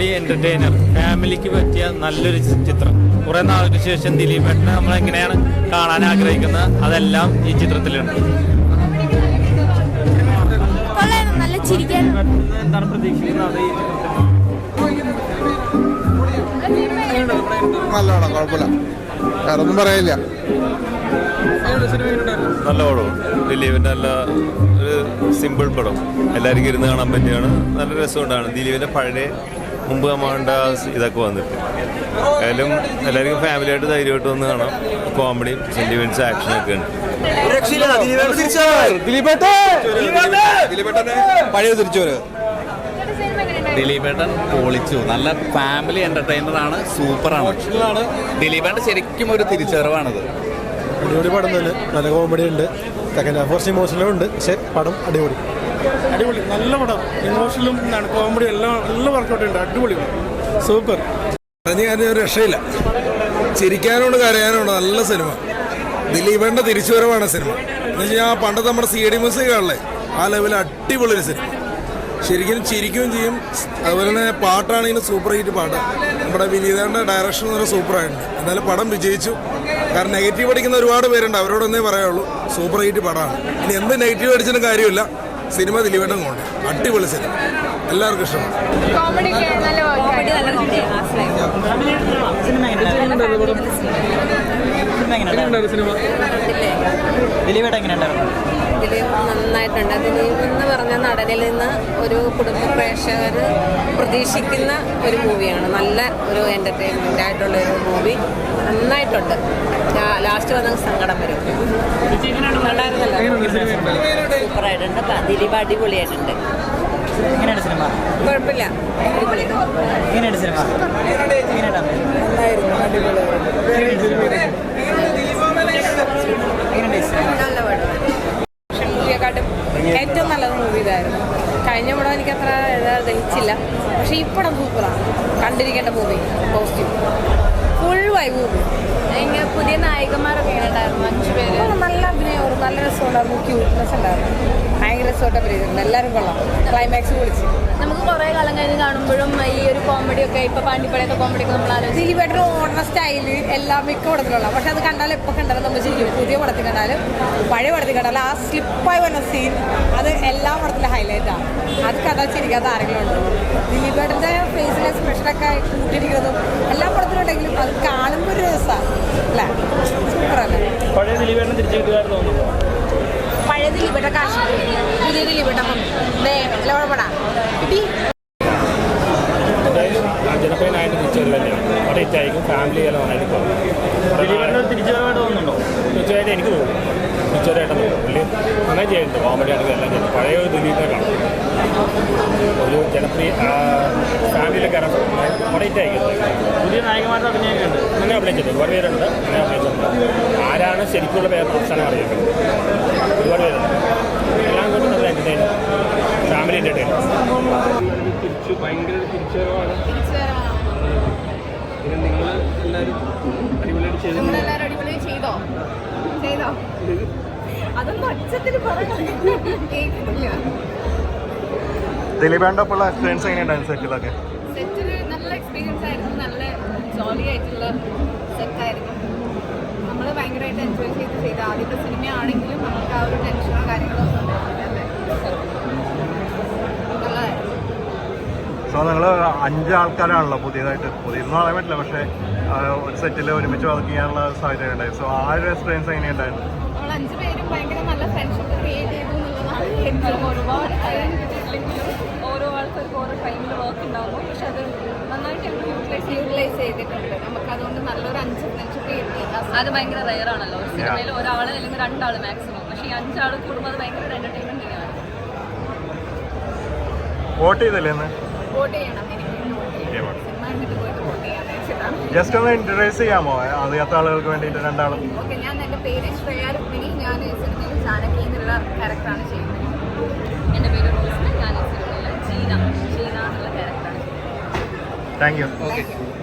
Comedy entertainer ഫാമിലിക്ക് പറ്റിയ നല്ലൊരു ചിത്രം. കുറെ നാൾക്ക് ശേഷം ദിലീപേട്ടനെ നമ്മൾ എങ്ങനെയാണ് കാണാൻ ആഗ്രഹിക്കുന്നത്? അതെല്ലാം ഈ ചിത്രത്തിലുണ്ട്. എന്താണ് പ്രതീക്ഷിക്കുന്നത് നല്ലോണം കുഴപ്പമില്ല. വേറെ ഒന്നും പറയില്ല നല്ല പടം ദിലീപിന്റെ നല്ല ഒരു സിമ്പിൾ പടം. എല്ലാവർക്കും ഇരുന്ന് കാണാൻ പറ്റിയാണ് നല്ല രസമുണ്ടാണ് ദിലീപിന്റെ പഴയ മുമ്പ് നമ്മളുടെ ഇതൊക്കെ വന്നിട്ട്. ഏതായാലും എല്ലാവർക്കും ഫാമിലിയായിട്ട് ധൈര്യമായിട്ട് വന്ന് കാണാം. കോമഡി സെന്റിമെന്റ്സ് ആക്ഷൻ ഒക്കെ ഉണ്ട്. പഴയ തിരിച്ചു വരും ദിലീപേട്ടൻ! പൊളിച്ചു. നല്ല ഫാമിലി എന്റർടൈനർ ആണ് സൂപ്പറാണ് ദിലീപേട്ടൻ ശരിക്കും ഒരു തിരിച്ചറിവാണത്. അടിപൊളി പടം തന്നെ. നല്ല കോമഡി ഉണ്ട്. സെക്കൻഡ് ഹാഫ് കുറച്ച് ഇമോഷണലും ഉണ്ട് പക്ഷെ പടം അടിപൊളി. അടിപൊളി നല്ല പടം. ഇമോഷണലും എന്താണ് കോമഡി എല്ലാം നല്ല വർക്കൗട്ട് ഉണ്ട്. അടിപൊളി സൂപ്പർ പറഞ്ഞ കാര്യം രക്ഷയില്ല. ചിരിക്കാനുണ്ട് കരയാനുണ്ട് നല്ല സിനിമ ദിലീപേണ്ട തിരിച്ചുവരവാണ് സിനിമ എന്ന് വെച്ചാൽ പണ്ട് നമ്മുടെ സി ഡി മ്യൂസിക് ആണല്ലേ ആ ലെവൽ അടിപൊളി ഒരു സിനിമ ശരിക്കും ചിരിക്കുകയും ചെയ്യും. അതുപോലെ തന്നെ പാട്ടാണെങ്കിലും സൂപ്പർ ഹിറ്റ് പാട്ട്. നമ്മുടെ വിനീതയുടെ ഡയറക്ഷൻ എന്ന് പറഞ്ഞാൽ സൂപ്പറായിട്ടുണ്ട് എന്നാലും പടം വിജയിച്ചു. കാരണം നെഗറ്റീവ് അടിക്കുന്ന ഒരുപാട് പേരുണ്ട്. അവരോടൊന്നേ പറയുള്ളൂ സൂപ്പർ ഹിറ്റ് പടമാണ്. ഇനി എന്ത് നെഗറ്റീവ് അടിച്ചിട്ടും കാര്യമില്ല. സിനിമ ദിലീപേട്ടൻ കൊണ്ട്. അടിപൊളി സിനിമ. എല്ലാവർക്കും ഇഷ്ടമാണ്. കോമഡി നല്ല കോമഡി നല്ല ദിലീപ് നന്നായിട്ടുണ്ട്. ദിലീപ് എന്ന് പറഞ്ഞ നടനിൽ നിന്ന് ഒരു കുടുംബ പ്രേക്ഷകർ പ്രതീക്ഷിക്കുന്ന ഒരു മൂവിയാണ് നല്ല ഒരു എന്റർടൈൻമെന്റ് ആയിട്ടുള്ള ഒരു മൂവി നന്നായിട്ടുണ്ട്. ലാസ്റ്റ് വന്ന സങ്കടം വരും. സൂപ്പറായിട്ടുണ്ട്. ദിലീപ് അടിപൊളിയായിട്ടുണ്ട്. എങ്ങനെയാണ് സിനിമ? കുഴപ്പമില്ല. അടിപൊളി എങ്ങനെയാണ് സിനിമ? നല്ല പടം മൂവിയെക്കാട്ടും ഏറ്റവും നല്ലത് മൂവി ഇതായിരുന്നു. കഴിഞ്ഞ പടം എനിക്ക് അത്ര ദഹിച്ചില്ല. പക്ഷെ ഈ പടം സൂപ്പറാണ്. കണ്ടിരിക്കേണ്ട മൂവി പോസിറ്റീവ് ഫുൾ വൈ മൂവി ഇങ്ങനെ പുതിയ നായികന്മാരൊക്കെ എങ്ങനെ ഉണ്ടായിരുന്നു അഞ്ചു പേര് നല്ല അഭിനയവും നല്ല രസമുണ്ടായിരുന്നു ക്യൂട്ട്നെസ് ഉണ്ടായിരുന്നു. ഭയങ്കര രസമായിട്ട് അഭിനയിച്ചിട്ടുണ്ട് എല്ലാവരും കൊള്ളാം. ക്ലൈമാക്സ് വിളിച്ച് നമുക്ക് കുറേ കാലം കഴിഞ്ഞ് കാണുമ്പോഴും ഈ ഒരു കോമഡി ഒക്കെ ഇപ്പൊ പാണ്ടിപ്പടയൊക്കെ കോമഡി ഒക്കെ നമ്മൾ ആലോചിച്ച് ദിലീപേട്ടന്റെ ഓടുന്ന സ്റ്റൈൽ എല്ലാം മിക്ക പടത്തിലുള്ള പക്ഷെ അത് കണ്ടാലും എപ്പോൾ കണ്ടാലും നമ്മൾ ചെയ്യും പുതിയ പടത്തിൽ കണ്ടാലും പഴയ പടത്തിൽ കണ്ടാലും ആ സ്ലിപ്പായി വന്ന സീൻ അത് എല്ലാ പടത്തിലും ഹൈലൈറ്റാണ് അത് കഥ ചിരിക്കാത്ത ആരെങ്കിലും ഉണ്ട്? ദിലീപേട്ടന്റെ ഫേസിലെ എക്സ്പ്രഷനൊക്കെ കൂട്ടിയിരിക്കുന്നതും എല്ലാ പടത്തിലും ഉണ്ടെങ്കിലും അത് കാണുമ്പോൾ ഒരു രസമാണ് അല്ലേ? സൂപ്പറല്ലേ പഴയ ദിലീപേട്ടൻ തിരിച്ചു കിട്ടുകയായിരുന്നു തോന്നുന്നു. പഴയ ദിലീപേട്ട കാശ് പുതിയ ദിലീപേട്ട പടാം ജനപ്രിയനായിട്ട് തിരിച്ചു വരുമല്ലേ അവിടെ ഹിറ്റായിരിക്കും ഫാമിലി എല്ലാം നന്നായിട്ട് പോകും ദിലീപേട്ടൻ തിരിച്ചു വരവായിട്ട് തോന്നുന്നുണ്ടോ തീർച്ചയായിട്ടും എനിക്ക് തോന്നുന്നു തിരിച്ചുവരായിട്ട് തോന്നുന്നു പുള്ളി നന്നായി ചെയ്യുന്നുണ്ട് കോമഡി ആണെങ്കിൽ എല്ലാം ചെയ്യുന്നു പഴയ ഒരു ദിലീപിനെ കാണും ഒരു ജനപ്രിയ ഫാമിലിയിലൊക്കെ ഇറങ്ങും അവിടെ ഹിറ്റായിരിക്കും പുതിയ നായകന്മാരുടെ അഭിനയമൊക്കെ അങ്ങനെ അപ്ഡേറ്റ് ഉണ്ട് ഒരുപാട് പേരുണ്ട്. അങ്ങനെ അഭിനയിച്ചിട്ടുണ്ട്. ആരാണ് ശരിക്കുള്ള പേര് അവസാനം അറിയുന്നത് ഒരുപാട് പേരുണ്ട്. എല്ലാം കൂടി നല്ല എന്റർടൈൻ ഫാമിലി എന്റർടൈൻ തിരിച്ചു ഭയങ്കര തിരിച്ചുവരവാണ്. പിന്നെ നിങ്ങൾ എല്ലാവരും അടിപൊളിയായിട്ട് ചെയ്തു. നമ്മളെല്ലാവരും അടിപൊളി ചെയ്തോ? ചെയ്തോ? അതൊന്നും ഒച്ചത്തിൽ കേൾക്കുന്നില്ല ദിലീപേണ്ട ഒപ്പമുള്ള എക്സ്പീരിയൻസ് എങ്ങനെയുണ്ടായിരുന്നു സെറ്റിലൊക്കെ ജോലി ആയിട്ടുള്ള സെറ്റായിരുന്നു നമ്മൾ ഭയങ്കരമായിട്ട് എൻജോയ് ചെയ്ത് ചെയ്ത ആദ്യത്തെ സിനിമയാണെങ്കിലും നമുക്ക് ആ ഒരു ടെൻഷനോ കാര്യങ്ങളോ ഒന്നും. സോ നിങ്ങൾ അഞ്ച് ആൾക്കാരാണല്ലോ പുതിയതായിട്ട് പുതിയതെന്ന് പറയാൻ പറ്റില്ല പക്ഷേ ഒരു സെറ്റിൽ ഒരുമിച്ച് വർക്ക് ചെയ്യാനുള്ള സാഹചര്യം ഉണ്ടായി. സോ ആ ഒരു എക്സ്പീരിയൻസ് എങ്ങനെയുണ്ടായിരുന്നു നമ്മൾ അഞ്ച് പേരും ഭയങ്കര നല്ല ഫ്രണ്ട്ഷിപ്പ് ക്രിയേറ്റ് ചെയ്തു എന്നുള്ളതാണ് ഏറ്റവും ഒരുപാട് ടൈം കിട്ടിയിട്ടില്ലെങ്കിലും ഓരോ ആൾക്കാർക്ക് ഓരോ ടൈമിൽ വർക്ക് ഉണ്ടാകുമ്പോൾ പക്ഷെ അത് നന്നായിട്ട് ഞങ്ങൾ യൂട്ടിലൈസ് യൂട്ടിലൈസ് ചെയ്തിട്ടുണ്ട്. നമുക്ക് അതുകൊണ്ട് നല്ലൊരു അഞ്ച് ഫ്രണ്ട്ഷിപ്പ് കിട്ടി. അത് ഭയങ്കര റെയർ ആണല്ലോ. ഒരു സിനിമയിൽ ഒരാൾ അല്ലെങ്കിൽ രണ്ടാൾ മാക്സിമം പക്ഷെ ഈ അഞ്ചാൾ കൂടുമ്പോൾ അത് ഭയങ്കര എന്റർടൈൻമെന്റ് വോട്ട് ചെയ്തല്ലേന്ന് വോട്ട് ചെയ്യണം. ജസ്റ്റ് ഒന്ന് ഇൻട്രോസ് ചെയ്യാമോ? അറിയാത്ത ആളുകൾക്ക് വേണ്ടിയിട്ട് രണ്ടാളും. ഓക്കെ ഞാൻ എന്റെ പേര് ശ്രേയ രുക്മിണി. ഞാൻ Thank you.